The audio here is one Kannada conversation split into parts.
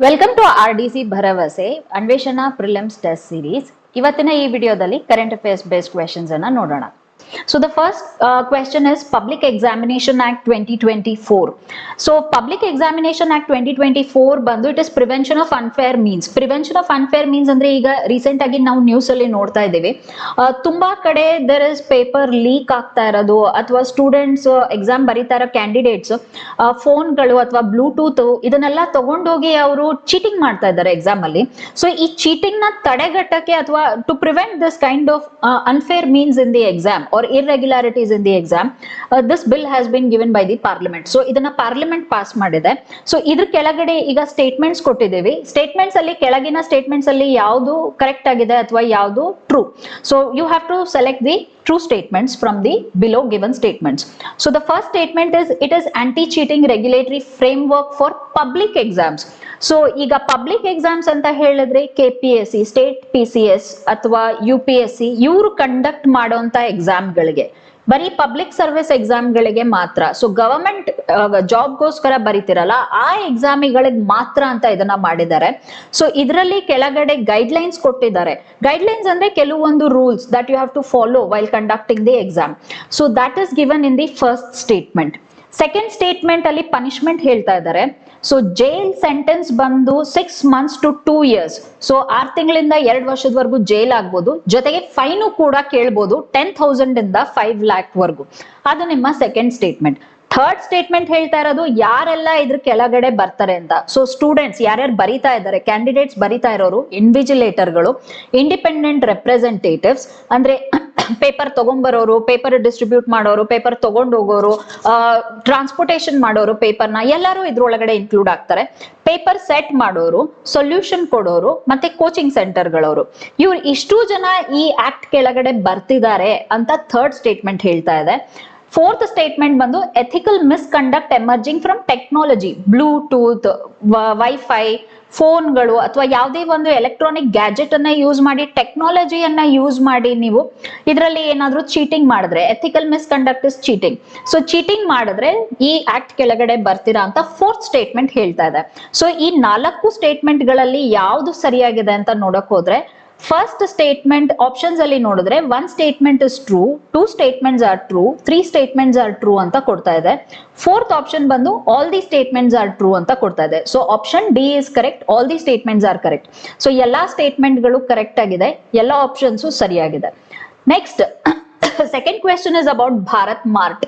Welcome to R D C ಭರವಸೆ ಅನ್ವೇಷಣಾ ಪ್ರಿಲಿಮ್ಸ್ ಟೆಸ್ಟ್ ಸೀರೀಸ್ ಇವತ್ತಿನ ಈ ವಿಡಿಯೋದಲ್ಲಿ ಕರೆಂಟ್ ಅಫೇರ್ಸ್ ಬೇಸ್ಡ್ ಕ್ವೆಶನ್ಸ್ ಅನ್ನ ನೋಡೋಣ. Question is public examination act twenty twenty four so public examination act twenty twenty four ಬಂದು it is prevention of unfair means prevention of unfair means ಅಂದ್ರೆ ಈಗ ರೀಸೆಂಟ್ ಆಗಿ ನಾವು ನ್ಯೂಸ್ ಅಲ್ಲಿ ನೋಡ್ತಾ ಇದ್ದೇವೆ. ತುಂಬಾ ಕಡೆ ದರ್ ಇಸ್ ಪೇಪರ್ ಲೀಕ್ ಆಗ್ತಾ ಇರೋದು ಅಥವಾ ಸ್ಟೂಡೆಂಟ್ಸ್ ಎಕ್ಸಾಮ್ ಬರೀತಾ ಇರೋ ಕ್ಯಾಂಡಿಡೇಟ್ಸ್ ಫೋನ್ಗಳು ಅಥವಾ ಬ್ಲೂಟೂತ್ ಇದನ್ನೆಲ್ಲ ತಗೊಂಡೋಗಿ ಅವರು ಚೀಟಿಂಗ್ ಮಾಡ್ತಾ ಇದ್ದಾರೆ ಎಕ್ಸಾಮ್ ಅಲ್ಲಿ. ಸೊ ಈ ಚೀಟಿಂಗ್ನ ತಡೆಗಟ್ಟಕ್ಕೆ ಅಥವಾ to prevent this kind of unfair means in the exam or irregularities in the exam this bill has been given by the parliament so ಇದನ್ನ ಪಾರ್ಲಿಮೆಂಟ್ ಪಾಸ್ ಮಾಡಿದೆ ಸೊ ಇದ್ರ ಕೆಳಗಡೆ ಈಗ ಸ್ಟೇಟ್ಮೆಂಟ್ಸ್ ಕೊಟ್ಟಿದ್ದೀವಿ ಸ್ಟೇಟ್ಮೆಂಟ್ಸ್ ಅಲ್ಲಿ, ಕೆಳಗಿನ ಸ್ಟೇಟ್ಮೆಂಟ್ಸ್ ಅಲ್ಲಿ ಯಾವುದು ಕರೆಕ್ಟ್ ಆಗಿದೆ ಅಥವಾ ಯಾವುದು true so you have to select the true statements from the below given statements. So, the first statement is, it is anti-cheating regulatory framework for public exams. So ಈಗ ಪಬ್ಲಿಕ್ ಎಕ್ಸಾಮ್ಸ್ ಅಂತ ಹೇಳಿದ್ರೆ K P S C state P C S ಅಥವಾ ಯು ಪಿ ಎಸ್ ಸಿ ಇವರು ಕಂಡಕ್ಟ್ ಮಾಡುವಂತ ಎಕ್ಸಾಮ್ಗಳಿಗೆ ಬರೀ ಪಬ್ಲಿಕ್ ಸರ್ವಿಸ್ ಎಕ್ಸಾಮ್ಗಳಿಗೆ ಮಾತ್ರ. ಸೊ ಗವರ್ಮೆಂಟ್ ಜಾಬ್ಗೋಸ್ಕರ ಬರೀತಿರಲ್ಲ, ಆ ಎಕ್ಸಾಮಿಗಳಿಗೆ ಮಾತ್ರ ಅಂತ ಇದನ್ನ ಮಾಡಿದ್ದಾರೆ. ಸೊ ಇದರಲ್ಲಿ ಕೆಳಗಡೆ ಗೈಡ್ಲೈನ್ಸ್ ಕೊಟ್ಟಿದ್ದಾರೆ. ಗೈಡ್ಲೈನ್ಸ್ ಅಂದ್ರೆ ಕೆಲವೊಂದು rules that you have to follow while conducting the exam so that is given in the first statement second statement ಅಲ್ಲಿ ಪನಿಷ್ಮೆಂಟ್ ಹೇಳ್ತಾ ಇದ್ದಾರೆ. ಸೊ ಜೈಲ್ ಸೆಂಟೆನ್ಸ್ ಬಂದು six months to two years so R ತಿಂಗಳಿಂದ ಎರಡು ವರ್ಷದವರೆಗೂ ಜೈಲ್ ಆಗ್ಬೋದು. ಜೊತೆಗೆ ಫೈನು ಕೂಡ ಕೇಳ್ಬೋದು ಟೆನ್ ಥೌಸಂಡ್ ಇಂದ ಫೈವ್ ಲ್ಯಾಕ್ ವರ್ಗು. ಅದು ನಿಮ್ಮ ಸೆಕೆಂಡ್ ಸ್ಟೇಟ್ಮೆಂಟ್ ಥರ್ಡ್ ಸ್ಟೇಟ್ಮೆಂಟ್ ಹೇಳ್ತಾ ಇರೋದು, ಯಾರೆಲ್ಲ ಇದ್ರ ಕೆಳಗಡೆ ಬರ್ತಾರೆ ಅಂತ. ಸೊ ಸ್ಟೂಡೆಂಟ್ಸ್ ಯಾರ್ಯಾರು ಬರೀತಾ ಇದ್ದಾರೆ ಕ್ಯಾಂಡಿಡೇಟ್ಸ್ ಬರೀತಾ ಇರೋರು ಇನ್ವಿಜಿಲೇಟರ್ಗಳು ಇಂಡಿಪೆಂಡೆಂಟ್ ರೆಪ್ರೆಸೆಂಟೇಟಿವ್ಸ್ ಅಂದ್ರೆ ಪೇಪರ್ ತಗೊಂಬರೋರು ಪೇಪರ್ ಡಿಸ್ಟ್ರಿಬ್ಯೂಟ್ ಮಾಡೋರು ಪೇಪರ್ ತಗೊಂಡು ಹೋಗೋರು ಟ್ರಾನ್ಸ್ಪೋರ್ಟೇಷನ್ ಮಾಡೋರು ಪೇಪರ್ನ ಎಲ್ಲರೂ ಇದ್ರೊಳಗಡೆ ಇನ್ಕ್ಲೂಡ್ ಆಗ್ತಾರೆ. ಪೇಪರ್ ಸೆಟ್ ಮಾಡೋರು ಸೊಲ್ಯೂಷನ್ ಕೊಡೋರು, ಮತ್ತೆ ಕೋಚಿಂಗ್ ಸೆಂಟರ್ಗಳವರು ಇವ್ರು ಇಷ್ಟು ಜನ ಈ ಆಕ್ಟ್ ಕೆಳಗಡೆ ಬರ್ತಿದ್ದಾರೆ ಅಂತ ಥರ್ಡ್ ಸ್ಟೇಟ್ಮೆಂಟ್ ಹೇಳ್ತಾ ಇದೆ. ಫೋರ್ತ್ ಸ್ಟೇಟ್ಮೆಂಟ್ ಬಂದು ethical misconduct emerging from technology Bluetooth wifi ಫೋನ್ಗಳು ಅಥವಾ ಯಾವುದೇ ಒಂದು ಎಲೆಕ್ಟ್ರಾನಿಕ್ ಗ್ಯಾಜೆಟ್ ಅನ್ನ ಯೂಸ್ ಮಾಡಿ ಟೆಕ್ನಾಲಜಿಯನ್ನ ಯೂಸ್ ಮಾಡಿ ನೀವು ಇದರಲ್ಲಿ ಏನಾದರೂ ಚೀಟಿಂಗ್ ಮಾಡಿದ್ರೆ ethical misconduct is cheating so cheating ಮಾಡಿದ್ರೆ ಈ ಆಕ್ಟ್ ಕೆಳಗಡೆ ಬರ್ತೀರಾ ಅಂತ ಫೋರ್ತ್ ಸ್ಟೇಟ್ಮೆಂಟ್ ಹೇಳ್ತಾ ಇದೆ. ಸೊ ಈ ನಾಲ್ಕು ಸ್ಟೇಟ್ಮೆಂಟ್ಗಳಲ್ಲಿ ಯಾವ್ದು ಸರಿಯಾಗಿದೆ ಅಂತ ನೋಡಕ್ ಹೋದ್ರೆ ಫಸ್ಟ್ ಸ್ಟೇಟ್ಮೆಂಟ್ ಆಪ್ಷನ್ಸ್ ಅಲ್ಲಿ ನೋಡಿದ್ರೆ one statement is true two statements are true three statements are true ಅಂತ ಕೊಡ್ತಾ ಇದೆ. ಫೋರ್ತ್ ಆಪ್ಷನ್ ಬಂದು all the statements are true ಅಂತ ಕೊಡ್ತಾ ಇದೆ. So option D is correct all the statements are correct so ಎಲ್ಲಾ ಸ್ಟೇಟ್ಮೆಂಟ್ಗಳು ಕರೆಕ್ಟ್ ಆಗಿದೆ, ಎಲ್ಲ ಆಪ್ಷನ್ಸು ಸರಿಯಾಗಿದೆ. Next second question is about Bharat Mart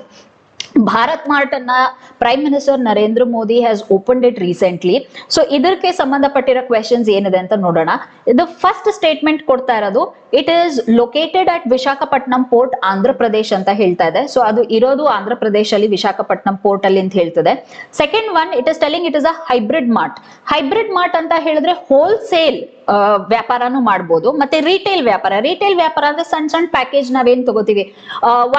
Bharat Mart ಅನ್ನ prime minister Narendra Modi has opened it recently so ಇದಕ್ಕೆ ಸಂಬಂಧಪಟ್ಟಿರೋ ಕ್ವೆಶನ್ಸ್ ಏನಿದೆ ಅಂತ ನೋಡೋಣ. ಇದು ಫಸ್ಟ್ ಸ್ಟೇಟ್ಮೆಂಟ್ ಕೊಡ್ತಾ ಇರೋದು it is located at Visakhapatnam port Andhra Pradesh ಅಂತ ಹೇಳ್ತಾ ಇದೆ. ಸೊ ಅದು ಇರೋದು ಆಂಧ್ರ ಪ್ರದೇಶ ಅಲ್ಲಿ ವಿಶಾಖಪಟ್ಟಣಂ ಪೋರ್ಟ್ ಅಲ್ಲಿ ಅಂತ ಹೇಳ್ತದೆ. Second one it is telling it is a hybrid mart hybrid mart ಅಂತ ಹೇಳಿದ್ರೆ ಹೋಲ್ಸೇಲ್ ವ್ಯಾಪಾರನು ಮಾಡ್ಬೋದು. ಮತ್ತೆ ರಿಟೇಲ್ ವ್ಯಾಪಾರ. ರಿಟೇಲ್ ವ್ಯಾಪಾರ ಅಂದ್ರೆ ಸಣ್ಣ ಸಣ್ಣ ಪ್ಯಾಕೇಜ್ ನಾವೇನ್ ತಗೋತೀವಿ?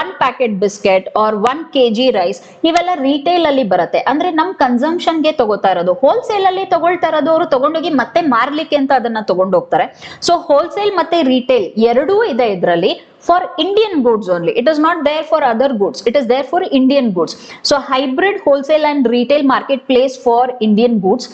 One packet biscuit or one K G rice ಇವೆಲ್ಲ ರಿಟೇಲ್ ಅಲ್ಲಿ ಬರುತ್ತೆ. ಅಂದ್ರೆ ನಮ್ ಕನ್ಸಂಪ್ಷನ್ಗೆ ತಗೋತಾ ಇರೋದು. ಹೋಲ್ಸೇಲ್ ಅಲ್ಲಿ ತಗೊಳ್ತಾ ಇರೋದು ಅವರು ತಗೊಂಡೋಗಿ ಮತ್ತೆ ಮಾರ್ಲಿಕ್ಕೆ ಅಂತ ಅದನ್ನ ತಗೊಂಡೋಗ್ತಾರೆ. ಸೊ ಹೋಲ್ಸೇಲ್ ಮತ್ತೆ ರಿಟೇಲ್ ಎರಡೂ ಇದೆ ಇದರಲ್ಲಿ. Is not there for other goods it is there for Indian goods so hybrid wholesale and retail market place for Indian goods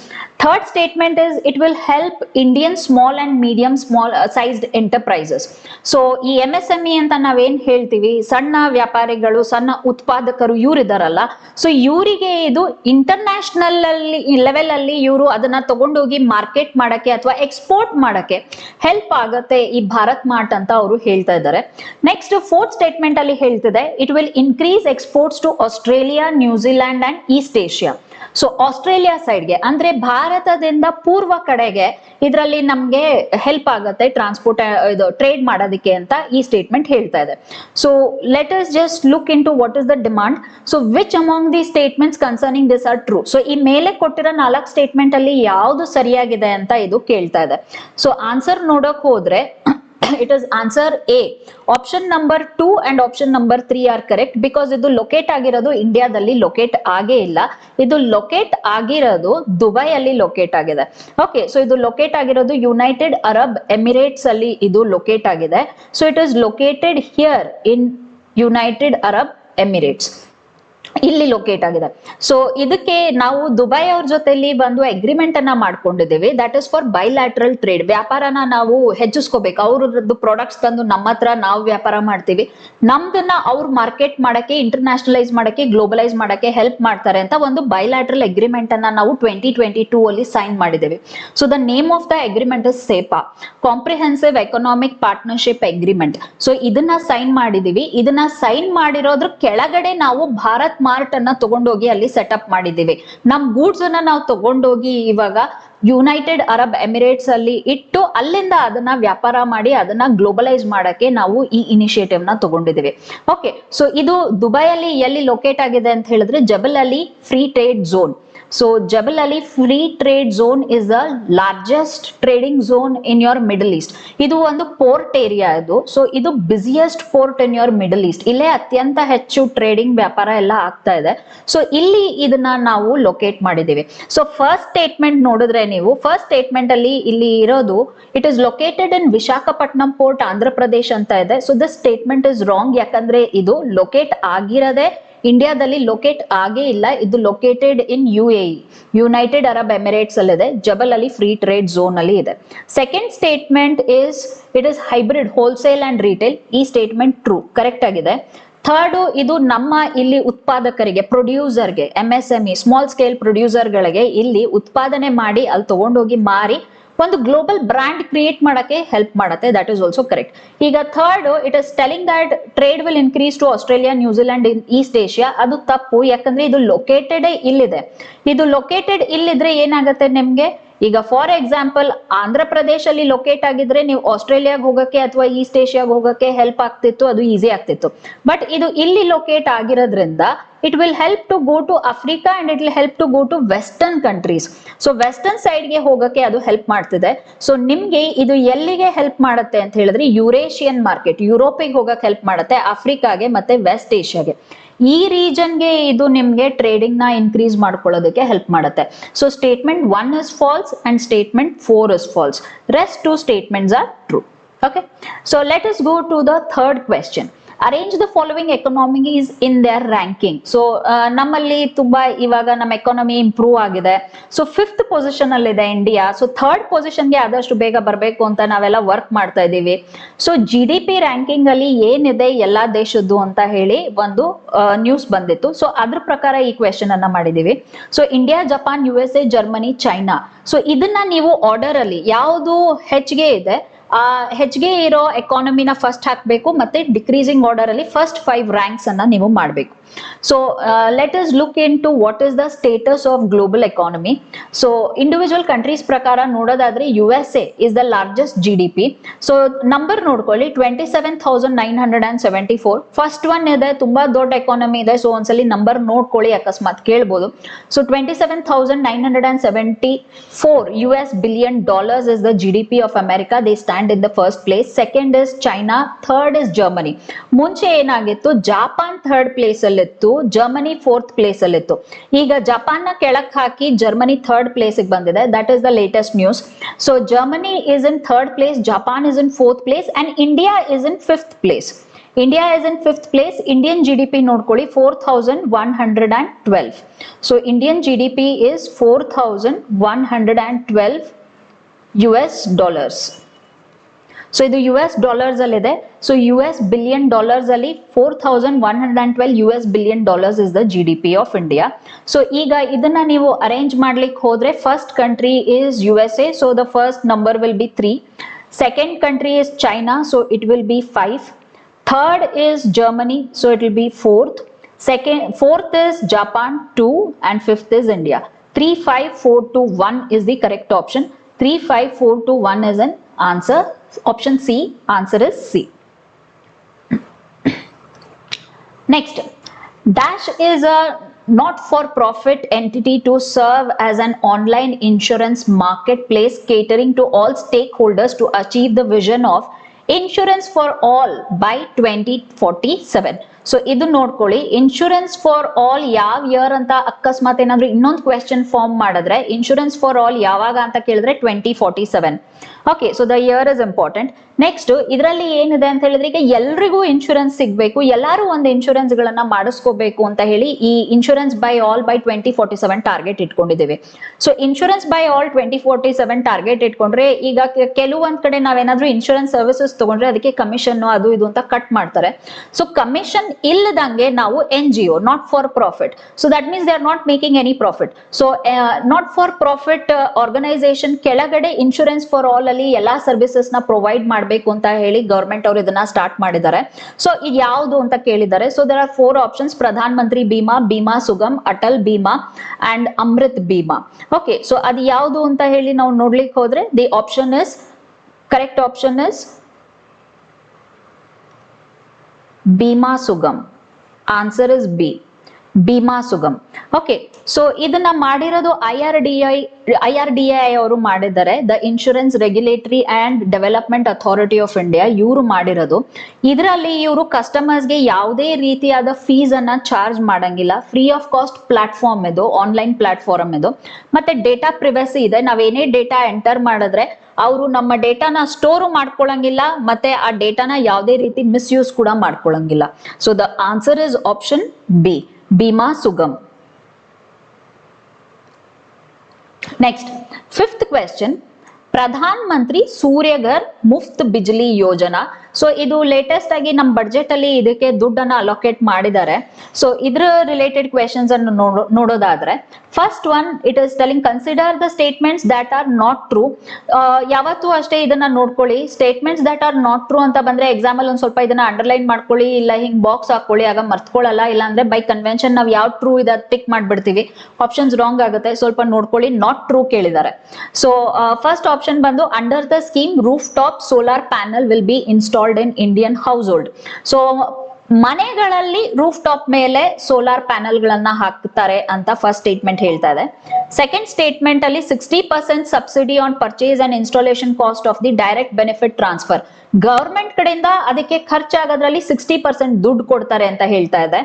third statement is it will help Indian small and medium small sized enterprises so ಈ ಎಂ ಎಸ್ ಎಂ ಇ ಅಂತ ನಾವೇನ್ ಹೇಳ್ತೀವಿ? ಸಣ್ಣ ವ್ಯಾಪಾರಿಗಳು, ಸಣ್ಣ ಉತ್ಪಾದಕರು ಇವ್ರು ಇದಾರಲ್ಲ. ಸೊ ಇವರಿಗೆ ಇದು ಇಂಟರ್ನ್ಯಾಷನಲ್ ಅಲ್ಲಿ ಲೆವೆಲ್ ಅಲ್ಲಿ ಇವರು ಅದನ್ನ ತಗೊಂಡೋಗಿ ಮಾರ್ಕೆಟ್ ಮಾಡಕ್ಕೆ ಅಥವಾ ಎಕ್ಸ್ಪೋರ್ಟ್ ಮಾಡಕ್ಕೆ ಹೆಲ್ಪ್ ಆಗತ್ತೆ ಈ ಭಾರತ್ ಮಾರ್ಟ್ ಅಂತ ಅವರು ಹೇಳ್ತಾ ಇದ್ದಾರೆ. ನೆಕ್ಸ್ಟ್ ಫೋರ್ತ್ ಸ್ಟೇಟ್ಮೆಂಟ್ ಅಲ್ಲಿ ಹೇಳ್ತಿದೆ it will increase exports to Australia New Zealand and East Asia so Australia ಸೈಡ್ಗೆ ಅಂದ್ರೆ ಭಾರತದಿಂದ ಪೂರ್ವ ಕಡೆಗೆ ಇದರಲ್ಲಿ ನಮ್ಗೆ ಹೆಲ್ಪ್ ಆಗುತ್ತೆ ಟ್ರಾನ್ಸ್ಪೋರ್ಟ್ ಇದು ಟ್ರೇಡ್ ಮಾಡೋದಕ್ಕೆ ಅಂತ ಈ ಸ್ಟೇಟ್ಮೆಂಟ್ ಹೇಳ್ತಾ ಇದೆ. So let us just look in to what is the demand so which among the statements concerning this are true so ಈ ಮೇಲೆ ಕೊಟ್ಟಿರೋ ನಾಲ್ಕು ಸ್ಟೇಟ್ಮೆಂಟ್ ಅಲ್ಲಿ ಯಾವ್ದು ಸರಿಯಾಗಿದೆ ಅಂತ ಇದು ಕೇಳ್ತಾ ಇದೆ. ಸೊ ಆನ್ಸರ್ ನೋಡಕ್ ಹೋದ್ರೆ it is answer A. Option number 2 and option number 3 are correct because ಇದು ಲೊಕೇಟ್ ಆಗಿರೋದು ಇಂಡಿಯಾದಲ್ಲಿ ಲೊಕೇಟ್ ಆಗೇ ಇಲ್ಲ. ಇದು ಲೊಕೇಟ್ ಆಗಿರೋದು ದುಬೈ ಅಲ್ಲಿ ಲೊಕೇಟ್ ಆಗಿದೆ. ಓಕೆ ಸೊ ಇದು ಲೊಕೇಟ್ ಆಗಿರೋದು ಯುನೈಟೆಡ್ ಅರಬ್ ಎಮಿರೇಟ್ಸ್ ಅಲ್ಲಿ ಇದು ಲೊಕೇಟ್ ಆಗಿದೆ. So it is located here in United Arab Emirates ಇಲ್ಲಿ ಲೊಕೇಟ್ ಆಗಿದೆ. ಸೊ ಇದಕ್ಕೆ ನಾವು ದುಬೈ ಅವ್ರ ಜೊತೆಲಿ ಒಂದು ಅಗ್ರಿಮೆಂಟ್ ಅನ್ನ ಮಾಡ್ಕೊಂಡಿದ್ದೀವಿ. That is for bilateral trade ವ್ಯಾಪಾರನ ನಾವು ಹೆಚ್ಚಿಸ್ಕೋಬೇಕು. ಅವ್ರದ್ದು ಪ್ರಾಡಕ್ಟ್ಸ್ ತಂದು ನಮ್ಮ ಹತ್ರ ನಾವು ವ್ಯಾಪಾರ ಮಾಡ್ತೀವಿ. ನಮ್ದನ್ನ ಅವ್ರ ಮಾರ್ಕೆಟ್ ಮಾಡಕ್ಕೆ ಇಂಟರ್ನ್ಯಾಷನಲೈಸ್ ಮಾಡಕ್ಕೆ ಗ್ಲೋಬಲೈಸ್ ಮಾಡಕ್ಕೆ ಹೆಲ್ಪ್ ಮಾಡ್ತಾರೆ ಅಂತ ಒಂದು ಬೈಲ್ಯಾಟ್ರಲ್ ಅಗ್ರಿಮೆಂಟ್ ಅನ್ನ ನಾವು ಟ್ವೆಂಟಿ ಟ್ವೆಂಟಿ ಟೂ ಅಲ್ಲಿ ಸೈನ್ ಮಾಡಿದ್ದೇವೆ. So the name of the agreement is CEPA comprehensive economic partnership agreement so ಇದನ್ನ ಸೈನ್ ಮಾಡಿದೀವಿ ಇದನ್ನ ಸೈನ್ ಮಾಡಿರೋದ್ರ ಕೆಳಗಡೆ ನಾವು ಭಾರತ್ ಮಾರ್ಟ್ ಅನ್ನ ತಗೊಂಡೋಗಿ ಅಲ್ಲಿ ಸೆಟಪ್ ಮಾಡಿದ್ದೀವಿ. ನಮ್ ಗೂಡ್ಸ್ ಅನ್ನ ನಾವು ತಗೊಂಡೋಗಿ ಇವಾಗ ಯುನೈಟೆಡ್ ಅರಬ್ ಎಮಿರೇಟ್ಸ್ ಅಲ್ಲಿ ಇಟ್ಟು ಅಲ್ಲಿಂದ ಅದನ್ನ ವ್ಯಾಪಾರ ಮಾಡಿ ಅದನ್ನ ಗ್ಲೋಬಲೈಸ್ ಮಾಡಕ್ಕೆ ನಾವು ಈ ಇನಿಷಿಯೇಟಿವ್ನ ತಗೊಂಡಿದ್ದೀವಿ. ಓಕೆ ಸೊ ಇದು ದುಬೈಯಲ್ಲಿ ಎಲ್ಲಿ ಲೊಕೇಟ್ ಆಗಿದೆ ಅಂತ ಹೇಳಿದ್ರೆ Jebel Ali free trade zone so Jebel Ali free trade zone is the largest trading zone in your Middle East ಇದು ಒಂದು ಪೋರ್ಟ್ ಏರಿಯಾ ಇದು. ಸೊ ಇದು busiest port in your Middle East ಇಲ್ಲೇ ಅತ್ಯಂತ ಹೆಚ್ಚು ಟ್ರೇಡಿಂಗ್ ವ್ಯಾಪಾರ ಎಲ್ಲ ಆಗ್ತಾ ಇದೆ. ಸೊ ಇಲ್ಲಿ ಇದನ್ನ ನಾವು ಲೊಕೇಟ್ ಮಾಡಿದ್ದೀವಿ. ಸೊ ಫಸ್ಟ್ ಸ್ಟೇಟ್ಮೆಂಟ್ ನೋಡಿದ್ರೆ ನೀವು ಫಸ್ಟ್ ಸ್ಟೇಟ್ಮೆಂಟ್ ಅಲ್ಲಿ ಇಲ್ಲಿ ಇರೋದು it is located in Visakhapatnam port Andhra Pradesh ಅಂತ ಇದೆ. So this statement is wrong ಯಾಕಂದ್ರೆ ಇದು ಲೊಕೇಟ್ ಆಗಿರದೆ ಇಂಡಿಯಾದಲ್ಲಿ ಲೊಕೇಟ್ ಆಗೇ ಇಲ್ಲ. ಇದು located in U A United Arab Emirates ಅಲ್ಲಿ ಇದೆ. Jebel Ali free trade zone ಅಲ್ಲಿ ಇದೆ. Second statement is it is hybrid wholesale and retail ಈ ಸ್ಟೇಟ್ಮೆಂಟ್ ಟ್ರೂ ಕರೆಕ್ಟ್ ಆಗಿದೆ. ಥರ್ಡ್ ಇದು ನಮ್ಮ ಇಲ್ಲಿ ಉತ್ಪಾದಕರಿಗೆ ಪ್ರೊಡ್ಯೂಸರ್ಗೆ M S M E small scale ಪ್ರೊಡ್ಯೂಸರ್ಗಳಿಗೆ ಇಲ್ಲಿ ಉತ್ಪಾದನೆ ಮಾಡಿ ಅಲ್ಲಿ ತಗೊಂಡೋಗಿ ಮಾರಿ ಒಂದು ಗ್ಲೋಬಲ್ ಬ್ರ್ಯಾಂಡ್ ಕ್ರಿಯೇಟ್ ಮಾಡಕ್ಕೆ ಹೆಲ್ಪ್ ಮಾಡುತ್ತೆ. ದಟ್ ಇಸ್ ಆಲ್ಸೋ ಕರೆಕ್ಟ್ ಈಗ third it is telling that trade will increase to Australia New Zealand in East Asia ಅದು ತಪ್ಪು. ಯಾಕಂದ್ರೆ ಇದು ಲೊಕೇಟೆಡ್ ಇಲ್ಲಿದೆ. ಇದು ಲೊಕೇಟೆಡ್ ಇಲ್ಲಿದ್ರೆ ಏನಾಗುತ್ತೆ ನಿಮ್ಗೆ? ಈಗ ಫಾರ್ ಎಕ್ಸಾಂಪಲ್ ಆಂಧ್ರ ಪ್ರದೇಶ ಅಲ್ಲಿ ಲೊಕೇಟ್ ಆಗಿದ್ರೆ ನೀವು ಆಸ್ಟ್ರೇಲಿಯಾಗ ಹೋಗಕ್ಕೆ ಅಥವಾ ಈಸ್ಟ್ ಏಷ್ಯಾಗ ಹೋಗಕ್ಕೆ ಹೆಲ್ಪ್ ಆಗ್ತಿತ್ತು, ಅದು ಈಸಿ ಆಗ್ತಿತ್ತು. ಬಟ್ ಇದು ಇಲ್ಲಿ ಲೊಕೇಟ್ ಆಗಿರೋದ್ರಿಂದ it will help to go to Africa and it will help to go to western countries so western ಸೈಡ್ಗೆ ಹೋಗಕ್ಕೆ ಅದು ಹೆಲ್ಪ್ ಮಾಡ್ತಿದೆ. ಸೊ ನಿಮ್ಗೆ ಇದು ಎಲ್ಲಿಗೆ ಹೆಲ್ಪ್ ಮಾಡುತ್ತೆ ಅಂತ ಹೇಳಿದ್ರೆ ಯುರೇಷಿಯನ್ ಮಾರ್ಕೆಟ್ ಯುರೋಪಿಗೆ ಹೋಗಕ್ಕೆ ಹೆಲ್ಪ್ ಮಾಡುತ್ತೆ ಆಫ್ರಿಕಾಗೆ ಮತ್ತೆ ವೆಸ್ಟ್ ಏಷ್ಯಾಗೆ ಈ ರೀಜನ್ಗೆ ಇದು ನಿಮ್ಗೆ ಟ್ರೇಡಿಂಗ್ನ ಇನ್ಕ್ರೀಸ್ ಮಾಡ್ಕೊಳ್ಳೋದಕ್ಕೆ ಹೆಲ್ಪ್ ಮಾಡುತ್ತೆ. So statement one is false and statement four is false rest two statements are true okay? So, let us go to the third question. Arrange the following economies in their ranking so ನಮ್ಮಲ್ಲಿ ತುಂಬಾ ಇವಾಗ ನಮ್ಮ ಎಕಾನಮಿ ಇಂಪ್ರೂವ್ ಆಗಿದೆ. ಸೊ ಫಿಫ್ತ್ ಪೊಸಿಷನ್ ಅಲ್ಲಿ ಇದೆ ಇಂಡಿಯಾ ಸೊ ಥರ್ಡ್ ಪೊಸಿಷನ್ಗೆ ಆದಷ್ಟು ಬೇಗ ಬರಬೇಕು ಅಂತ ನಾವೆಲ್ಲ ವರ್ಕ್ ಮಾಡ್ತಾ ಇದ್ದೀವಿ. So G D P ranking ಅಲ್ಲಿ ಏನಿದೆ ಎಲ್ಲಾ ದೇಶದ್ದು ಅಂತ ಹೇಳಿ ಒಂದು ನ್ಯೂಸ್ ಬಂದಿತ್ತು. ಸೊ ಅದ್ರ ಪ್ರಕಾರ ಈ ಕ್ವೆಶನ್ ಅನ್ನ ಮಾಡಿದೀವಿ so India Japan U S A Germany China so ಇದನ್ನ ನೀವು ಆರ್ಡರ್ ಅಲ್ಲಿ ಯಾವುದು ಹೆಚ್ಚಿಗೆ ಇದೆ ಆ ಹೆಚ್ಚಿಗೆ ಇರೋ ಎಕಾನಮಿನ ಫಸ್ಟ್ ಹಾಕಬೇಕು ಮತ್ತೆ ಡಿಕ್ರೀಸಿಂಗ್ ಆರ್ಡರ್ ಅಲ್ಲಿ ಫಸ್ಟ್ ಫೈವ್ ರ್ಯಾಂಕ್ಸ್ ಅನ್ನ ನೀವು ಮಾಡಬೇಕು. So let us look into what is the status of global economy so individual countries ಪ್ರಕಾರ ನೋಡೋದಾದ್ರೆ U S A is the largest G D P so number ನೋಡ್ಕೊಳ್ಳಿ twenty seven thousand nine hundred and seventy four first one ಇದೆ, ತುಂಬಾ ದೊಡ್ಡ ಎಕಾನಮಿ ಇದೆ. ಸೊ ಒಂದ್ಸಲಿ ನಂಬರ್ ನೋಡ್ಕೊಳ್ಳಿ, ಅಕಸ್ಮಾತ್ ಕೇಳ್ಬೋದು. So twenty seven thousand nine hundred and seventy four U S billion dollars is the G D P of America they stand in the first place second is China third is Germany ಮುಂಚೆ ಏನಾಗಿತ್ತು? ಜಪಾನ್ ಥರ್ಡ್ ಪ್ಲೇಸ್ ಅಲ್ಲಿತ್ತು ಜರ್ಮನಿ ಫೋರ್ತ್ ಪ್ಲೇಸ್ ಅಲ್ಲಿ ಇತ್ತು ಈಗ ಜಪಾನ್ನ ಕೆಳಕ್ ಹಾಕಿ ಜರ್ಮನಿ ಥರ್ಡ್ ಪ್ಲೇಸ್ ಬಂದಿದೆ. That is the latest news so Germany is in third place Japan is in fourth place and India is in fifth place India is in fifth place Indian G D P ನೋಡ್ಕೊಳ್ಳಿ four thousand one hundred and twelve so Indian G D P is four thousand one hundred and twelve U S dollars so ಇದು ಯು ಎಸ್ ಡಾಲರ್ಸ್ ಅಲ್ಲಿ ಇದೆ so U S billion dollars ಅಲ್ಲಿ four thousand one hundred and twelve U S billion dollars is the G D P of India so ಈಗ ಇದನ್ನ ನೀವು ಅರೇಂಜ್ ಮಾಡ್ಲಿಕ್ಕೆ ಹೋದ್ರೆ first country is U S A so the first number will be three second country is China so it will be five third is Germany so it will be fourth second, fourth is japan 2 and fifth is india. 3 5 4 2 1 is the correct option. 3 5 4 2 1 is an answer option c answer is c. Next dash is a not for profit entity to serve as an online insurance marketplace catering to all stakeholders to achieve the vision of insurance for all by 2047 so ಇದು ನೋಡ್ಕೊಳ್ಳಿ. ಇನ್ಶೂರೆನ್ಸ್ ಫಾರ್ ಆಲ್ ಯಾವ ಇಯರ್ ಅಂತ ಅಕಸ್ಮಾತ್ ಏನಾದ್ರು ಇನ್ನೊಂದು ಕ್ವೆಶನ್ ಫಾರ್ಮ್ ಮಾಡಿದ್ರೆ ಇನ್ಶೂರೆನ್ಸ್ ಫಾರ್ ಆಲ್ ಯಾವಾಗ ಅಂತ ಕೇಳಿದ್ರೆ twenty forty seven okay so the year is important next ಇದರಲ್ಲಿ ಏನಿದೆ ಅಂತ ಹೇಳಿದ್ರೆ, ಈಗ ಎಲ್ರಿಗೂ ಇನ್ಶೂರೆನ್ಸ್ ಸಿಗ್ಬೇಕು, ಎಲ್ಲರೂ ಒಂದು ಇನ್ಶೂರೆನ್ಸ್ ಗಳನ್ನ ಮಾಡಿಸ್ಕೋಬೇಕು ಅಂತ ಹೇಳಿ ಈ insurance by all by twenty forty seven target ಇಟ್ಕೊಂಡಿದ್ದೀವಿ. So insurance by all twenty forty seven target ಇಟ್ಕೊಂಡ್ರೆ, ಈಗ ಕೆಲವೊಂದ್ ಕಡೆ ನಾವೇನಾದ್ರೂ ಇನ್ಶೂರೆನ್ಸ್ ಸರ್ವಿಸಸ್ ತಗೊಂಡ್ರೆ, ಅದಕ್ಕೆ ಕಮಿಷನ್ ಅದು ಇದು ಅಂತ ಕಟ್ ಮಾಡ್ತಾರೆ. ಸೊ ಕಮಿಷನ್ ಇಲ್ಲದಂಗೆ ನಾವು N G O not for profit so that means they are not making any profit so not for profit organisation ಕೆಳಗಡೆ ಇನ್ಶೂರೆನ್ಸ್ ಫಾರ್ ಆಲ್ ಅಲ್ಲಿ ಎಲ್ಲಾ ಸರ್ವಿಸಸ್ನ ಪ್ರೊವೈಡ್ ಮಾಡಬೇಕು ಅಂತ ಹೇಳಿ ಗವರ್ಮೆಂಟ್ ಅವರು ಇದನ್ನ ಸ್ಟಾರ್ಟ್ ಮಾಡಿದ್ದಾರೆ. ಸೊ ಇದು ಯಾವುದು ಅಂತ ಕೇಳಿದ್ದಾರೆ so there are four options Pradhan Mantri Bima Bima Sugam, Atal Bima and Amrit Bima okay so ಅದು ಯಾವುದು ಅಂತ ಹೇಳಿ ನಾವು ನೋಡ್ಲಿಕ್ಕೆ ಹೋದ್ರೆ the option is correct option is Bima Sugam answer is B Bima Sugam. Okay so ಇದನ್ನ ಮಾಡಿರೋದು I R D I I R D I ಅವರು ಮಾಡಿದ್ದಾರೆ. The insurance regulatory and development authority of India ಇವರು ಮಾಡಿರೋದು. ಇದರಲ್ಲಿ ಇವರು ಕಸ್ಟಮರ್ಸ್ಗೆ ಯಾವುದೇ ರೀತಿಯಾದ ಫೀಸ್ ಅನ್ನ ಚಾರ್ಜ್ ಮಾಡಂಗಿಲ್ಲ. ಫ್ರೀ ಆಫ್ ಕಾಸ್ಟ್ ಪ್ಲಾಟ್ಫಾರ್ಮ್ ಇದು ಆನ್ಲೈನ್ ಪ್ಲಾಟ್ಫಾರ್ಮ್ ಇದು. ಮತ್ತೆ ಡೇಟಾ ಪ್ರಿವೆಸಿ ಇದೆ. ನಾವೇನೇ ಡೇಟಾ ಎಂಟರ್ ಮಾಡಿದ್ರೆ ಅವರು ನಮ್ಮ ಡೇಟಾನ ಸ್ಟೋರ್ ಮಾಡ್ಕೊಳಂಗಿಲ್ಲ, ಮತ್ತೆ ಆ ಡೇಟಾನ ಯಾವುದೇ ರೀತಿ ಮಿಸ್ಯೂಸ್ ಕೂಡ ಮಾಡ್ಕೊಳಂಗಿಲ್ಲ. So the answer is option B Bima Sugam next fifth question Pradhan Mantri Surya Ghar Muft Bijli Yojana so ಇದು ಲೇಟೆಸ್ಟ್ ಆಗಿ ನಮ್ಮ ಬಡ್ಜೆಟ್ ಅಲ್ಲಿ ಇದಕ್ಕೆ ದುಡ್ಡನ್ನ ಅಲೋಕೇಟ್ ಮಾಡಿದ್ದಾರೆ. ಸೊ ಇದ್ರ ರಿಲೇಟೆಡ್ ಕ್ವೆಶನ್ಸ್ ಅನ್ನು ನೋಡೋದಾದ್ರೆ first one it is telling consider the statements that are not true ಯಾವತ್ತೂ ಅಷ್ಟೇ ಇದನ್ನ ನೋಡ್ಕೊಳ್ಳಿ. Statements that are not true ಅಂತ ಬಂದ್ರೆ ಎಕ್ಸಾಂಪಲ್ ಒಂದ್ ಸ್ವಲ್ಪ ಇದನ್ನ ಅಂಡರ್ಲೈನ್ ಮಾಡ್ಕೊಳ್ಳಿ, ಇಲ್ಲ ಹಿಂಗ್ ಬಾಕ್ಸ್ ಹಾಕೊಳ್ಳಿ, ಆಗ ಮರ್ತ್ಕೊಳ್ಳಲ್ಲ. ಇಲ್ಲ ಅಂದ್ರೆ ಬೈ ಕನ್ವೆನ್ಷನ್ ನಾವ್ ಯಾವ ಟ್ರೂ ಇದ್ ಟಿಕ್ ಮಾಡ್ಬಿಡ್ತೀವಿ. ಆಪ್ಷನ್ಸ್ ರಾಂಗ್ ಆಗುತ್ತೆ. ಸ್ವಲ್ಪ ನೋಡ್ಕೊಳ್ಳಿ ನಾಟ್ ಟ್ರೂ ಕೇಳಿದ್ದಾರೆ. ಸೊ ಫಸ್ಟ್ ಆಪ್ಷನ್ ಬಂದು under the scheme rooftop solar panel will be installed in Indian household so ಮನೆಗಳಲ್ಲಿ ರೂಫ್ ಟಾಪ್ ಮೇಲೆ ಸೋಲಾರ್ ಪ್ಯಾನೆಲ್ ಗಳನ್ನ ಹಾಕ್ತಾರೆ ಅಂತ ಫಸ್ಟ್ ಸ್ಟೇಟ್ಮೆಂಟ್ ಹೇಳ್ತಾ ಇದೆ. ಸೆಕೆಂಡ್ ಸ್ಟೇಟ್ಮೆಂಟ್ ಅಲ್ಲಿ sixty percent subsidy on purchase and installation cost of the direct benefit transfer government ಕಡೆಯಿಂದ ಅದಕ್ಕೆ ಖರ್ಚಾಗೋದ್ರಲ್ಲಿ ಸಿಕ್ಸ್ಟಿ ಪರ್ಸೆಂಟ್ ದುಡ್ಡು ಕೊಡ್ತಾರೆ ಅಂತ ಹೇಳ್ತಾ ಇದೆ.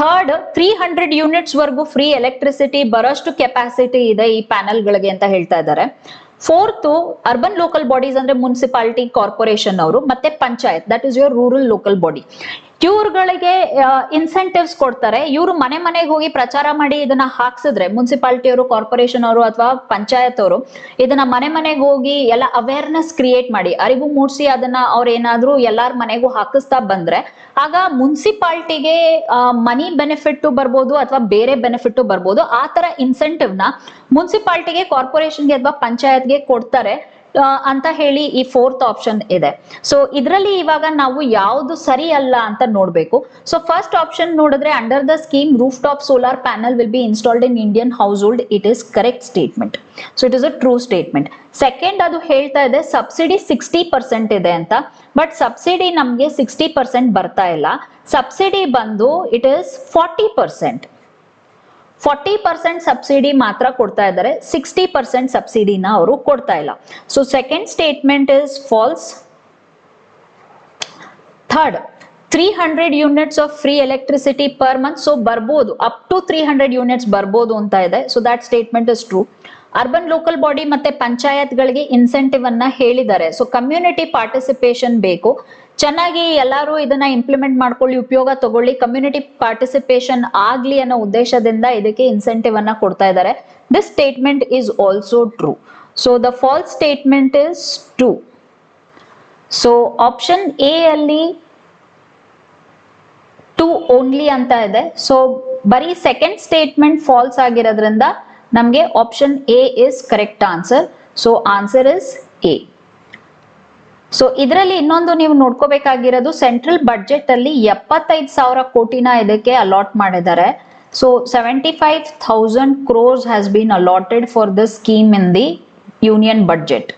ಥರ್ಡ್ ತ್ರೀ ಹಂಡ್ರೆಡ್ ಯೂನಿಟ್ಸ್ ವರೆಗೂ ಫ್ರೀ ಎಲೆಕ್ಟ್ರಿಸಿಟಿ ಬರೋಷ್ಟು ಕೆಪಾಸಿಟಿ ಇದೆ ಈ ಪ್ಯಾನೆಲ್ ಗಳಿಗೆ ಅಂತ ಹೇಳ್ತಾ ಇದ್ದಾರೆ. ಫೋರ್ತ್ ಅರ್ಬನ್ ಲೋಕಲ್ ಬಾಡೀಸ್ ಅಂದ್ರೆ ಮುನ್ಸಿಪಾಲಿಟಿ ಕಾರ್ಪೊರೇಷನ್ ಅವರು, ಮತ್ತೆ panchayat that is your rural local body ಇವ್ರುಗಳಿಗೆ incentives ಕೊಡ್ತಾರೆ. ಇವರು ಮನೆ ಮನೆಗೆ ಹೋಗಿ ಪ್ರಚಾರ ಮಾಡಿ ಇದನ್ನ ಹಾಕ್ಸಿದ್ರೆ ಮುನ್ಸಿಪಾಲಿಟಿ ಅವರು ಕಾರ್ಪೊರೇಷನ್ ಅವರು ಅಥವಾ ಪಂಚಾಯತ್ ಅವರು ಇದನ್ನ ಮನೆ ಮನೆಗೆ ಹೋಗಿ ಎಲ್ಲ ಅವೇರ್ನೆಸ್ ಕ್ರಿಯೇಟ್ ಮಾಡಿ, ಅರಿವು ಮೂಡಿಸಿ ಅದನ್ನ ಅವ್ರೇನಾದ್ರೂ ಎಲ್ಲಾರ ಮನೆಗೂ ಹಾಕಿಸ್ತಾ ಬಂದ್ರೆ, ಆಗ ಮುನ್ಸಿಪಾಲ್ಟಿಗೆ ಮನಿ ಬೆನಿಫಿಟ್ ಬರ್ಬೋದು ಅಥವಾ ಬೇರೆ ಬೆನಿಫಿಟ್ ಬರ್ಬೋದು. ಆ ತರ ಇನ್ಸೆಂಟಿವ್ನ ಮುನ್ಸಿಪಾಲ್ಟಿಗೆ ಕಾರ್ಪೊರೇಷನ್ಗೆ ಅಥವಾ ಪಂಚಾಯತ್ಗೆ ಕೊಡ್ತಾರೆ. ಅಂತ ಹೇಳಿ ಈ ಫೋರ್ತ್ ಆಪ್ಷನ್ ಇದೆ. ಸೊ ಇದರಲ್ಲಿ ಇವಾಗ ನಾವು ಯಾವುದು ಸರಿ ಅಲ್ಲ ಅಂತ ನೋಡ್ಬೇಕು. ಸೊ ಫಸ್ಟ್ ಆಪ್ಷನ್ ನೋಡಿದ್ರೆ under the scheme rooftop solar panel will be installed in Indian household it is correct statement so it is a true statement second ಅದು ಹೇಳ್ತಾ ಇದೆ ಸಬ್ಸಿಡಿ ಸಿಕ್ಸ್ಟಿ ಪರ್ಸೆಂಟ್ ಇದೆ ಅಂತ. ಬಟ್ ಸಬ್ಸಿಡಿ ನಮ್ಗೆ ಸಿಕ್ಸ್ಟಿ ಪರ್ಸೆಂಟ್ ಬರ್ತಾ ಇಲ್ಲ. ಸಬ್ಸಿಡಿ ಬಂದು it is forty percent forty percent subsidy ಮಾತ್ರ ಕೊಡ್ತಾ ಇದ್ದಾರೆ, ಸಿಕ್ಸ್ಟಿ ಪರ್ಸೆಂಟ್ ಸಬ್ಸಿಡಿನ ಅವರು ಕೊಡ್ತಾ ಇಲ್ಲ. So second statement is false third three hundred units of free electricity per month so ಬರ್ಬೋದು up to three hundred units ಬರ್ಬೋದು ಅಂತ ಇದೆ. So that statement is true urban local body ಮತ್ತೆ ಪಂಚಾಯತ್ಗಳಿಗೆ ಇನ್ಸೆಂಟಿವ್ ಅನ್ನ ಹೇಳಿದ್ದಾರೆ. ಸೊ ಕಮ್ಯುನಿಟಿ ಪಾರ್ಟಿಸಿಪೇಷನ್ ಬೇಕು. ಚೆನ್ನಾಗಿ ಎಲ್ಲರೂ ಇದನ್ನ ಇಂಪ್ಲಿಮೆಂಟ್ ಮಾಡ್ಕೊಳ್ಳಿ, ಉಪಯೋಗ ತಗೊಳ್ಳಿ ಕಮ್ಯುನಿಟಿ ಪಾರ್ಟಿಸಿಪೇಷನ್ ಆಗ್ಲಿ ಅನ್ನೋ ಉದ್ದೇಶದಿಂದ ಇದಕ್ಕೆ ಇನ್ಸೆಂಟಿವ್ ಅನ್ನ ಕೊಡ್ತಾ ಇದ್ದಾರೆ. This statement is also true so the false statement is true so option A ಅಲ್ಲಿ ಟು ಓನ್ಲಿ ಅಂತ ಇದೆ. ಸೊ ಬರೀ ಸೆಕೆಂಡ್ ಸ್ಟೇಟ್ಮೆಂಟ್ ಫಾಲ್ಸ್ ಆಗಿರೋದ್ರಿಂದ ನಮಗೆ option A is correct answer so answer is A so ಇದರಲ್ಲಿ ಇನ್ನೊಂದು ನೀವು ನೋಡ್ಕೋಬೇಕಾಗಿರೋದು ಸೆಂಟ್ರಲ್ ಬಡ್ಜೆಟ್ ಅಲ್ಲಿ ಎಪ್ಪತ್ತೈದು ಸಾವಿರ ಕೋಟಿನ ಇದಕ್ಕೆ ಅಲಾಟ್ ಮಾಡಿದ್ದಾರೆ so seventy five thousand crores has been allotted for the scheme in the union budget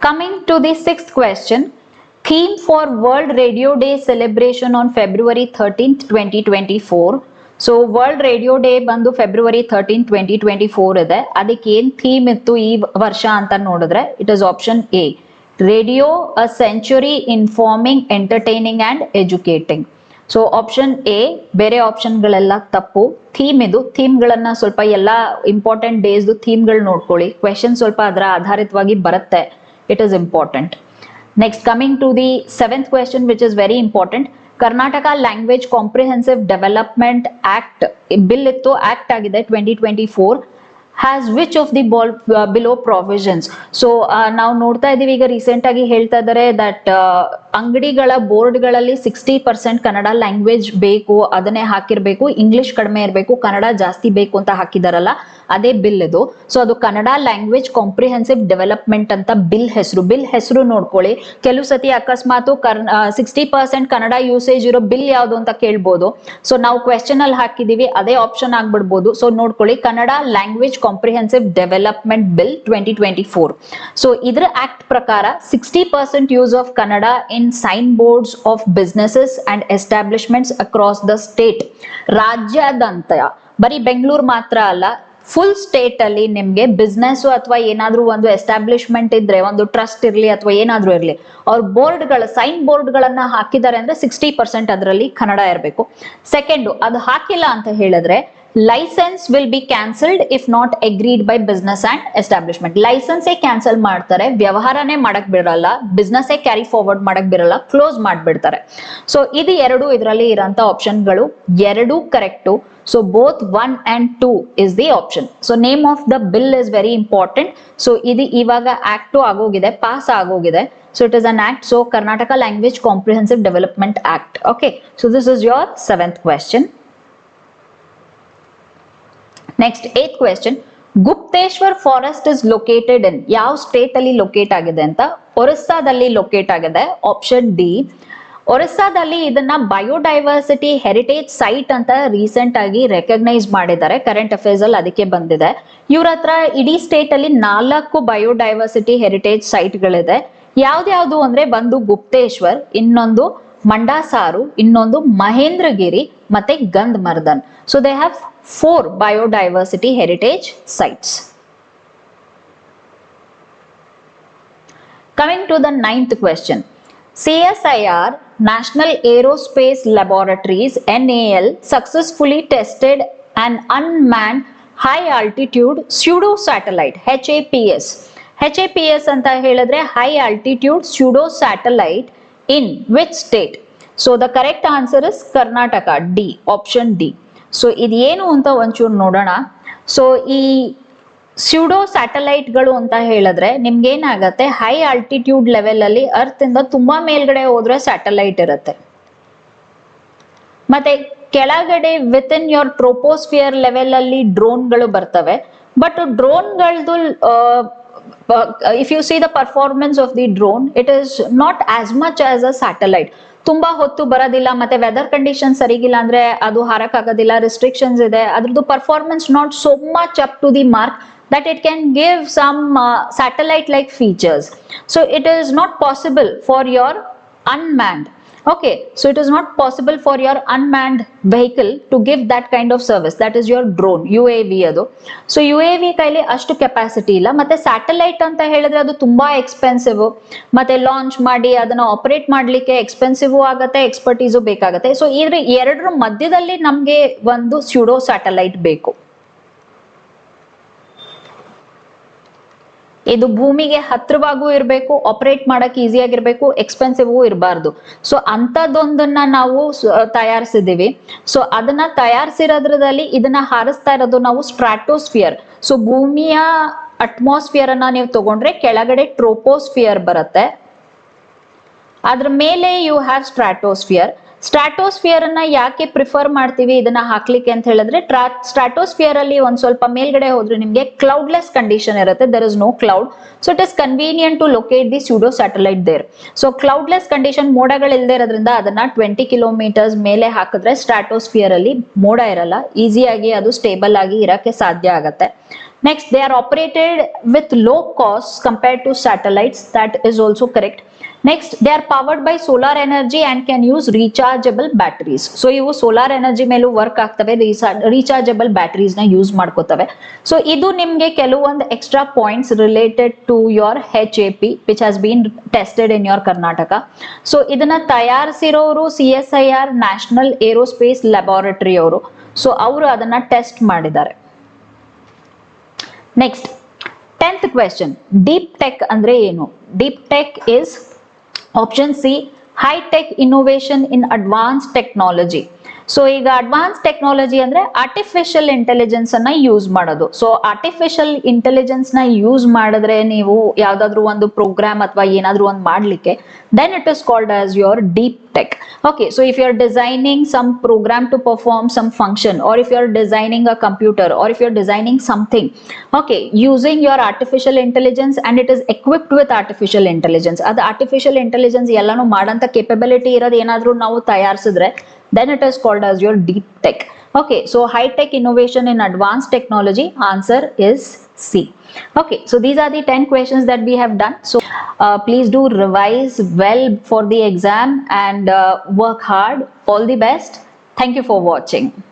Coming to the sixth question, theme for World Radio Day celebration on February 13th, 2024. So world radio day ಬಂದು February thirteen twenty twenty four ಇದೆ. ಅದಕ್ಕೆ ಏನ್ ಥೀಮ್ ಇತ್ತು ಈ ವರ್ಷ ಅಂತ ನೋಡಿದ್ರೆ it is option A radio a century informing entertaining and educating so option A ಬೇರೆ ಆಪ್ಷನ್ಗಳೆಲ್ಲ ತಪ್ಪು. ಥೀಮ್ ಇದು ಥೀಮ್ಗಳನ್ನ ಸ್ವಲ್ಪ ಎಲ್ಲ ಇಂಪಾರ್ಟೆಂಟ್ ಡೇಸ್ದು ಥೀಮ್ಗಳು ನೋಡ್ಕೊಳ್ಳಿ. ಕ್ವೆಶನ್ ಸ್ವಲ್ಪ ಅದರ ಆಧಾರಿತವಾಗಿ ಬರುತ್ತೆ. It is important next coming to the seventh question which is very important Karnataka language comprehensive development act bill ಇತ್ತು ಆಕ್ಟ್ ಆಗಿದೆ twenty twenty four has which of the following provisions so ನಾವು ನೋಡ್ತಾ ಇದೀವಿ ಈಗ ರೀಸೆಂಟ್ ಆಗಿ ಹೇಳ್ತಾ ಇದ್ದಾರೆ ದಟ್ ಅಂಗಡಿಗಳ ಬೋರ್ಡ್ಗಳಲ್ಲಿ ಸಿಕ್ಸ್ಟಿ ಪರ್ಸೆಂಟ್ ಕನ್ನಡ ಲ್ಯಾಂಗ್ವೇಜ್ ಬೇಕು, ಅದನ್ನೇ ಹಾಕಿರ್ಬೇಕು ಇಂಗ್ಲಿಷ್ ಕಡಿಮೆ ಇರಬೇಕು, ಕನ್ನಡ ಜಾಸ್ತಿ ಬೇಕು ಅಂತ ಹಾಕಿದಾರಲ್ಲ ಅದೇ ಬಿಲ್ ಇದು. ಸೊ ಅದು ಕನ್ನಡ ಲ್ಯಾಂಗ್ವೇಜ್ ಕಾಂಪ್ರಿಹೆನ್ಸಿವ್ ಡೆವಲಪ್ಮೆಂಟ್ ಅಂತ ಬಿಲ್ ಹೆಸರು. ಬಿಲ್ ಹೆಸರು ನೋಡ್ಕೊಳ್ಳಿ. ಕೆಲವು ಸತಿ ಅಕಸ್ಮಾತ್ ಕರ್ ಸಿಕ್ಸ್ಟಿ ಪರ್ಸೆಂಟ್ ಕನ್ನಡ ಯೂಸೇಜ್ ಇರೋ ಬಿಲ್ ಯಾವುದು ಅಂತ ಕೇಳ್ಬೋದು. ಸೊ ನಾವು ಕ್ವೆಶನ್ ಅಲ್ಲಿ ಹಾಕಿದೀವಿ. ಅದೇ ಆಪ್ಷನ್ ಆಗ್ಬಿಡ್ಬೋದು. ಸೊ ನೋಡ್ಕೊಳ್ಳಿ. Kannada language comprehensive development bill twenty twenty four so ಇದ್ರ ಆಕ್ಟ್ ಪ್ರಕಾರ sixty percent use of Kannada in sign boards of businesses and establishments across the state ರಾಜ್ಯಾದ್ಯಂತ. ಬರೀ ಬೆಂಗಳೂರು ಮಾತ್ರ ಅಲ್ಲ ಫುಲ್ ಸ್ಟೇಟ್ ಅಲ್ಲಿ ನಿಮ್ಗೆ ಬಿಸ್ನೆಸ್ ಅಥವಾ ಏನಾದ್ರೂ ಒಂದು ಎಸ್ಟಾಬ್ಲಿಷ್ಮೆಂಟ್ ಇದ್ರೆ, ಒಂದು ಟ್ರಸ್ಟ್ ಇರ್ಲಿ ಅಥವಾ ಏನಾದ್ರೂ ಇರ್ಲಿ, ಅವ್ರ ಬೋರ್ಡ್ಗಳ ಸೈನ್ ಬೋರ್ಡ್ ಗಳನ್ನ ಹಾಕಿದ್ದಾರೆ ಅಂದ್ರೆ ಸಿಕ್ಸ್ಟಿ ಪರ್ಸೆಂಟ್ ಅದರಲ್ಲಿ ಕನ್ನಡ ಇರಬೇಕು. ಸೆಕೆಂಡ್ ಅದು ಹಾಕಿಲ್ಲ ಅಂತ ಹೇಳಿದ್ರೆ licence will be cancelled if not agreed by business and establishment ಲೈಸೆನ್ಸೇ cancel ಮಾಡ್ತಾರೆ, ವ್ಯವಹಾರನೇ ಮಾಡಕ್ ಬಿಡಲ್ಲ ಬಿಸ್ನೆಸ್ಸೇ ಕ್ಯಾರಿ ಫಾರ್ವರ್ಡ್ ಮಾಡಕ್ ಬಿಡಲ್ಲ ಕ್ಲೋಸ್ ಮಾಡ್ಬಿಡ್ತಾರೆ. ಸೊ ಇದು ಎರಡು ಇದರಲ್ಲಿ ಇರೋಂಥ ಆಪ್ಷನ್ಗಳು ಎರಡು correct so both one and two is the option so name of the bill is very important so ಇದು ಇವಾಗ ಆಕ್ಟು ಆಗೋಗಿದೆ ಪಾಸ್ ಆಗೋಗಿದೆ so it is an act so Karnataka language comprehensive development act okay so this is your seventh question next eighth question Gupteshwar forest is located in ಯಾವ ಸ್ಟೇಟ್ ಅಲ್ಲಿ ಲೊಕೇಟ್ ಆಗಿದೆ ಅಂತ? ಒರಿಸ್ಸಾದಲ್ಲಿ ಲೊಕೇಟ್ ಆಗಿದೆ ಆಪ್ಷನ್ ಡಿ ಒರಿಸ್ಸಾದಲ್ಲಿ ಇದನ್ನ ಬಯೋಡೈವರ್ಸಿಟಿ ಹೆರಿಟೇಜ್ ಸೈಟ್ ಅಂತ ರೀಸೆಂಟ್ ಆಗಿ ರೆಕಗ್ನೈಸ್ ಮಾಡಿದ್ದಾರೆ. ಕರೆಂಟ್ ಅಫೇರ್ಸ್ ಅಲ್ಲಿ ಅದಕ್ಕೆ ಬಂದಿದೆ. ಇವ್ರ ಹತ್ರ ಇಡೀ ಸ್ಟೇಟ್ ಅಲ್ಲಿ ನಾಲ್ಕು ಬಯೋಡೈವರ್ಸಿಟಿ ಹೆರಿಟೇಜ್ ಸೈಟ್ ಗಳಿದೆ ಯಾವ್ದ್ಯಾವ್ದು ಅಂದ್ರೆ ಬಂದು ಗುಪ್ತೇಶ್ವರ್ ಇನ್ನೊಂದು ಮಂಡಾಸಾರು ಇನ್ನೊಂದು ಮಹೇಂದ್ರಗಿರಿ ಮತ್ತೆ Gandhamardan. So they have four biodiversity heritage sites. Coming to the ninth question C S I CSIR, National Aerospace Laboratories, NAL, successfully tested an unmanned high altitude pseudo satellite, HAPS. HAPS ಅಂತ ಹೇಳಿದ್ರೆ high altitude pseudo satellite in which state? So the correct answer is Karnataka, D, option D. So ಇದೇನು ಅಂತ ಒಂಚೂರು ನೋಡೋಣ so ಈ ಸ್ಯೂಡೋ ಸ್ಯಾಟಲೈಟ್ಗಳು ಅಂತ ಹೇಳಿದ್ರೆ ನಿಮ್ಗೆ ಏನಾಗತ್ತೆ ಹೈ ಆಲ್ಟಿಟ್ಯೂಡ್ ಲೆವೆಲ್ ಅಲ್ಲಿ ಅರ್ತ್ ಇಂದ ತುಂಬಾ ಮೇಲ್ಗಡೆ ಹೋದ್ರೆ ಸ್ಯಾಟಲೈಟ್ ಇರುತ್ತೆ. ಮತ್ತೆ ಕೆಳಗಡೆ within your troposphere level ಅಲ್ಲಿ ಡ್ರೋನ್ಗಳು ಬರ್ತವೆ. But ಡ್ರೋನ್ಗಳದ್ದು if you see the performance of the drone it is not as much as a satellite ತುಂಬಾ ಹೊತ್ತು ಬರೋದಿಲ್ಲ, ಮತ್ತೆ ವೆದರ್ ಕಂಡೀಷನ್ ಸರಿಗಿಲ್ಲ ಅಂದ್ರೆ ಅದು ಹಾರಕ್ ಆಗೋದಿಲ್ಲ ರಿಸ್ಟ್ರಿಕ್ಷನ್ಸ್ ಇದೆ. ಅದ್ರದ್ದು performance not so much up to the mark that it can give some uh, satellite like features so it is not possible for your unmanned okay so it is not possible for your unmanned vehicle to give that kind of service that is your drone UAV ಅದು so uav kaile ashtu capacity illa matte satellite anta helidre adu thumba expensive matte launch ಮತ್ತೆ adana operate madlikke operate agutte expensive ಆಗತ್ತೆ so idre so madhyadalli namge ಮಧ್ಯದಲ್ಲಿ pseudo satellite beku ಇದು ಭೂಮಿಗೆ ಹತ್ರವಾಗೂ ಇರಬೇಕು ಆಪರೇಟ್ ಮಾಡಕ್ ಈಸಿ ಆಗಿರ್ಬೇಕು ಎಕ್ಸ್ಪೆನ್ಸಿವ್ ಇರಬಾರ್ದು. ಸೊ ಅಂತದೊಂದನ್ನ ನಾವು ತಯಾರಿಸಿದೀವಿ ಸೊ ಅದನ್ನ ತಯಾರಿಸಿರೋದ್ರದಲ್ಲಿ ಇದನ್ನ ಹಾರಿಸ್ತಾ ಇರೋದು ನಾವು ಸ್ಟ್ರಾಟೋಸ್ಫಿಯರ್ ಸೊ ಭೂಮಿಯ ಅಟ್ಮಾಸ್ಫಿಯರ್ ಅನ್ನ ನೀವು ತಗೊಂಡ್ರೆ ಕೆಳಗಡೆ ಟ್ರೋಪೋಸ್ಫಿಯರ್ ಬರುತ್ತೆ. ಅದ್ರ ಮೇಲೆ ಯು ಹ್ಯಾವ್ ಸ್ಟ್ರಾಟೋಸ್ಫಿಯರ್ ಸ್ಟ್ರಾಟೋಸ್ಫಿಯರ್ ಅನ್ನ ಯಾಕೆ ಪ್ರಿಫರ್ ಮಾಡ್ತೀವಿ ಇದನ್ನ ಹಾಕ್ಲಿಕ್ಕೆ ಅಂತ ಹೇಳಿದ್ರೆ ಸ್ಟ್ರಾಟೋಸ್ಫಿಯರ್ ಅಲ್ಲಿ ಒಂದ್ ಸ್ವಲ್ಪ ಮೇಲ್ಗಡೆ ಹೋದ್ರೆ ನಿಮ್ಗೆ ಕ್ಲೌಡ್ಲೆಸ್ ಕಂಡೀಷನ್ ಇರುತ್ತೆ. There is no cloud so it is convenient to locate the pseudo satellite there so cloudless condition ಮೋಡಗಳು ಇಲ್ಲದೆ ಇರೋದ್ರಿಂದ ಅದನ್ನ ಟ್ವೆಂಟಿ ಕಿಲೋಮೀಟರ್ಸ್ ಮೇಲೆ ಹಾಕಿದ್ರೆ ಸ್ಟ್ರಾಟೋಸ್ಫಿಯರ್ ಅಲ್ಲಿ ಮೋಡ ಇರಲ್ಲ. ಈಸಿಯಾಗಿ ಅದು ಸ್ಟೇಬಲ್ ಆಗಿ ಇರಕ್ಕೆ ಸಾಧ್ಯ ಆಗತ್ತೆ. Next they are operated with low cost compared to satellites that is also correct next they are powered by solar energy and can use rechargeable batteries so ಇವು ಸೋಲಾರ್ ಎನರ್ಜಿ ಮೇಲೂ ವರ್ಕ್ ಆಗ್ತವೆ. ರೀಚಾರ್ಜಬಲ್ ಬ್ಯಾಟರೀಸ್ನ ಯೂಸ್ ಮಾಡ್ಕೋತವೆ. ಸೊ ಇದು ನಿಮ್ಗೆ ಕೆಲವೊಂದು extra points related to your H A P which has been tested in your Karnataka so ಇದನ್ನ ತಯಾರಿಸಿರೋರು C S I R national aerospace laboratory ಅವರು. ಸೊ ಅವರು ಅದನ್ನ ಟೆಸ್ಟ್ ಮಾಡಿದ್ದಾರೆ. Next tenth question deep tech ಅಂದ್ರೆ ಏನು? Deep tech is Option C, high tech innovation in advanced technology. So ಈಗ ಅಡ್ವಾನ್ಸ್ ಟೆಕ್ನಾಲಜಿ ಅಂದ್ರೆ ಆರ್ಟಿಫಿಷಿಯಲ್ ಇಂಟೆಲಿಜೆನ್ಸ್ ಅನ್ನ ಯೂಸ್ ಮಾಡೋದು. ಸೊ ಆರ್ಟಿಫಿಷಿಯಲ್ ಇಂಟೆಲಿಜೆನ್ಸ್ನ ಯೂಸ್ ಮಾಡಿದ್ರೆ ನೀವು ಯಾವ್ದಾದ್ರು ಒಂದು ಪ್ರೋಗ್ರಾಮ್ ಅಥವಾ ಏನಾದ್ರು ಒಂದು ಮಾಡ್ಲಿಕ್ಕೆ then it is called as your deep tech okay so if you are designing some program to perform some function or if you are designing a computer or if you are designing something okay using your artificial intelligence and it is equipped with artificial intelligence ಅದು ಆರ್ಟಿಫಿಷಿಯಲ್ ಇಂಟೆಲಿಜೆನ್ಸ್ ಎಲ್ಲಾನು ಮಾಡಂತ ಕೆಪಬಿಲಿಟಿ ಇರೋದು ಏನಾದ್ರೂ ನಾವು ತಯಾರಿಸಿದ್ರೆ then it is called as your deep tech. Okay so high tech innovation in advanced technology answer is c. Okay so these are the 10 questions that we have done. So uh, please do revise well for the exam and uh, work hard. All the best. Thank you for watching